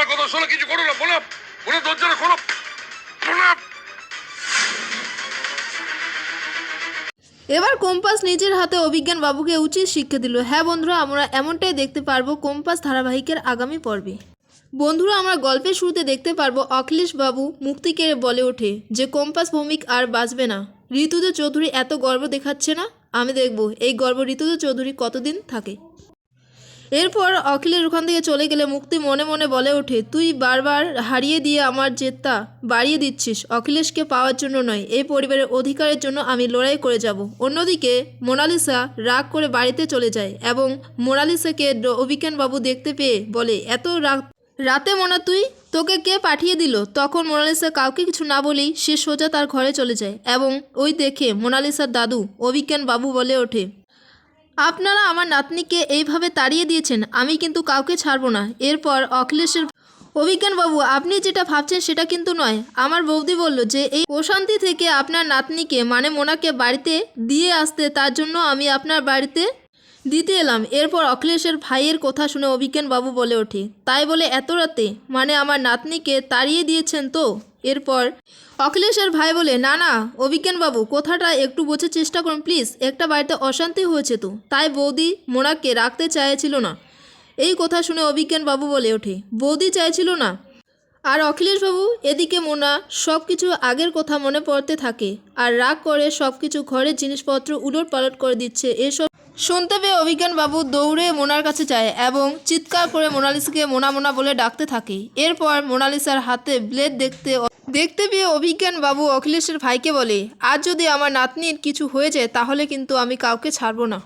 আমার কথা শোনো, কিছু করো না বলো বলে দরজা খোলো। এবার কম্পাস নিজের হাতে অভিজ্ঞান বাবুকে উচিত শিক্ষা দিল। হ্যাঁ বন্ধুরা, আমরা এমনটাই দেখতে পারব কম্পাস ধারাবাহিকের আগামী পর্বে। বন্ধুরা, আমরা গল্পের শুরুতে দেখতে পারব অখিলেশ বাবু মুক্তিকে বলে ওঠে যে কম্পাস ভৌমিক আর বাঁচবে না। ঋতুজা চৌধুরী এত গর্ব দেখাচ্ছে না? আমি দেখব, এই গর্ব ঋতুজা চৌধুরী কতদিন থাকে? এরপর অখিলের ওখান থেকে চলে গেলে মুক্তি মনে মনে বলে ওঠে, তুই বারবার হারিয়ে দিয়ে আমার জেদটা বাড়িয়ে দিচ্ছিস। অখিলেশকে পাওয়ার জন্য নয়, এই পরিবারের অধিকারের জন্য আমি লড়াই করে যাব অন্যদিকে মোনালিসা রাগ করে বাড়িতে চলে যায় এবং মোনালিসাকে বাবু দেখতে পেয়ে বলে, এত রাগ রাতে মোনা তুই? তোকে কে পাঠিয়ে দিল তখন মোনালিসা কাউকে কিছু না বলেই সে সোজা তার ঘরে চলে যায় এবং ওই দেখে মোনালিসার দাদু অভিজ্ঞান বাবু বলে ওঠে আপনারা আমার নাতনিকে এইভাবে তাড়িয়ে দিয়েছেন, আমি কিন্তু কাউকে ছাড়বো না। এরপর অখিলেশের অভিজ্ঞানবাবু, আপনি যেটা ভাবছেন সেটা কিন্তু নয়। আমার বৌদি বলল যে, এই অশান্তি থেকে আপনার নাতনিকে মানে মোনাকে বাড়িতে দিয়ে আসতে, তার জন্য আমি আপনার বাড়িতে দিতে এলাম। এরপর অখিলেশের ভাইয়ের কথা শুনে অভিজ্ঞানবাবু বলে ওঠে, তাই বলে এত রাতে? মানে আমার নাতনিকে তাড়িয়ে দিয়েছেন তো? এরপর, অখিলেশের ভাই বলে, না না, অভিজ্ঞানবাবু, কথাটা একটু বোঝার চেষ্টা করুন প্লিজ একটা বাড়িতে অশান্তি হয়েছে তো। তাই বৌদি মোনাকে রাখতে চাইছিল না। এই কথা শুনে অভিজ্ঞানবাবু বলে ওঠে, বৌদি চাইছিল না? আর অখিলেশবাবু, এদিকে মোনা সব কিছু আগের কথা মনে পড়তে থাকে। আর রাগ করে সব কিছু ঘরের জিনিসপত্র উলট পালট করে দিচ্ছে, এসব শুনতে পেয়ে অভিজ্ঞান বাবু দৌড়ে মোনার কাছে যায় এবং চিৎকার করে মোনালিসাকে মোনা মোনা বলে ডাকতে থাকে। এরপর মোনালিসার হাতে ব্লেড দেখতে দেখতে পেয়ে অভিজ্ঞান বাবু অখিলেশের ভাইকে বলে, আজ যদি আমার নাতনির কিছু হয়ে যায় তাহলে কিন্তু আমি কাউকে ছাড়বো না।